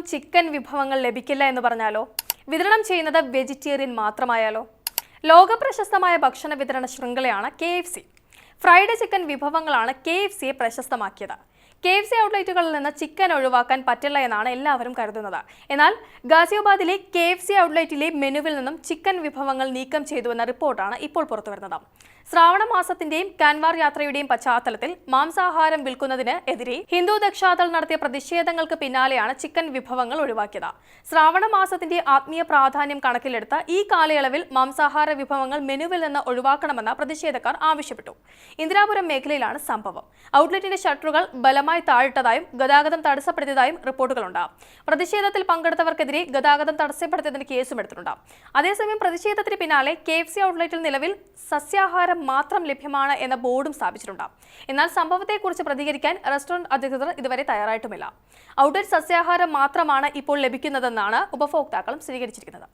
നിന്നും ചിക്കൻ വിഭവങ്ങൾ ലഭിക്കില്ല എന്ന് പറഞ്ഞാലോ? വിതരണം ചെയ്യുന്നത് വെജിറ്റേറിയൻ മാത്രമായാലോ? ലോകപ്രശസ്തമായ ഭക്ഷണ വിതരണ ശൃംഖലയാണ് K F C. Fried chicken വിഭവങ്ങളാണ് കെ എഫ് സിയെ പ്രശസ്തമാക്കിയത്. കെ എഫ് സി ഔട്ട്ലെറ്റുകളിൽ നിന്ന് ചിക്കൻ ഒഴിവാക്കാൻ പറ്റില്ല എന്നാണ് എല്ലാവരും കരുതുന്നത്. എന്നാൽ ഗാസിയാബാദിലെ കെ എഫ് സി ഔട്ട്ലെറ്റിലെ മെനുവിൽ നിന്നും ചിക്കൻ വിഭവങ്ങൾ നീക്കം ചെയ്തുവെന്ന റിപ്പോർട്ടാണ് ഇപ്പോൾ പുറത്തുവരുന്നത് ശ്രാവണ മാസത്തിന്റെയും കാൻവാർ യാത്രയുടെയും പശ്ചാത്തലത്തിൽ മാംസാഹാരം വിൽക്കുന്നതിന് എതിരെ ഹിന്ദു ദക്ഷാതൽ നടത്തിയ പ്രതിഷേധങ്ങൾക്ക് പിന്നാലെയാണ് ചിക്കൻ വിഭവങ്ങൾ ഒഴിവാക്കിയത്. ശ്രാവണ മാസത്തിന്റെ ആത്മീയ പ്രാധാന്യം കണക്കിലെടുത്ത് ഈ കാലയളവിൽ മാംസാഹാര വിഭവങ്ങൾ മെനുവിൽ നിന്ന് ഒഴിവാക്കണമെന്ന് പ്രതിഷേധക്കാർ ആവശ്യപ്പെട്ടു. ഇന്ദിരാപുരം മേഖലയിലാണ് സംഭവം. ഔട്ട്ലെറ്റിന്റെ ഷട്ടറുകൾ ബലമായി താഴ്ത്തതായും ഗതാഗതം തടസ്സപ്പെടുത്തിയതായും റിപ്പോർട്ടുകളുണ്ട്. പ്രതിഷേധത്തിൽ പങ്കെടുത്തവർക്കെതിരെ ഗതാഗതം തടസ്സപ്പെടുത്തിയതിന് കേസും എടുത്തിട്ടുണ്ട്. അതേസമയം പ്രതിഷേധത്തിന് പിന്നാലെ കെ എഫ് സി ഔട്ട്ലെറ്റിൽ നിലവിൽ സസ്യാഹാരം മാത്രം ലഭ്യമാണ് എന്ന ബോർഡും സ്ഥാപിച്ചിട്ടുണ്ട്. എന്നാൽ സംഭവത്തെക്കുറിച്ച് പ്രതികരിക്കാൻ റെസ്റ്റോറന്റ് അധികൃതർ ഇതുവരെ തയ്യാറായിട്ടുമില്ല. ഔട്ട്ലെറ്റ് സസ്യാഹാരം മാത്രമാണ് ഇപ്പോൾ ലഭിക്കുന്നതെന്നാണ് ഉപഭോക്താക്കളും സ്ഥിരീകരിച്ചിരിക്കുന്നത്.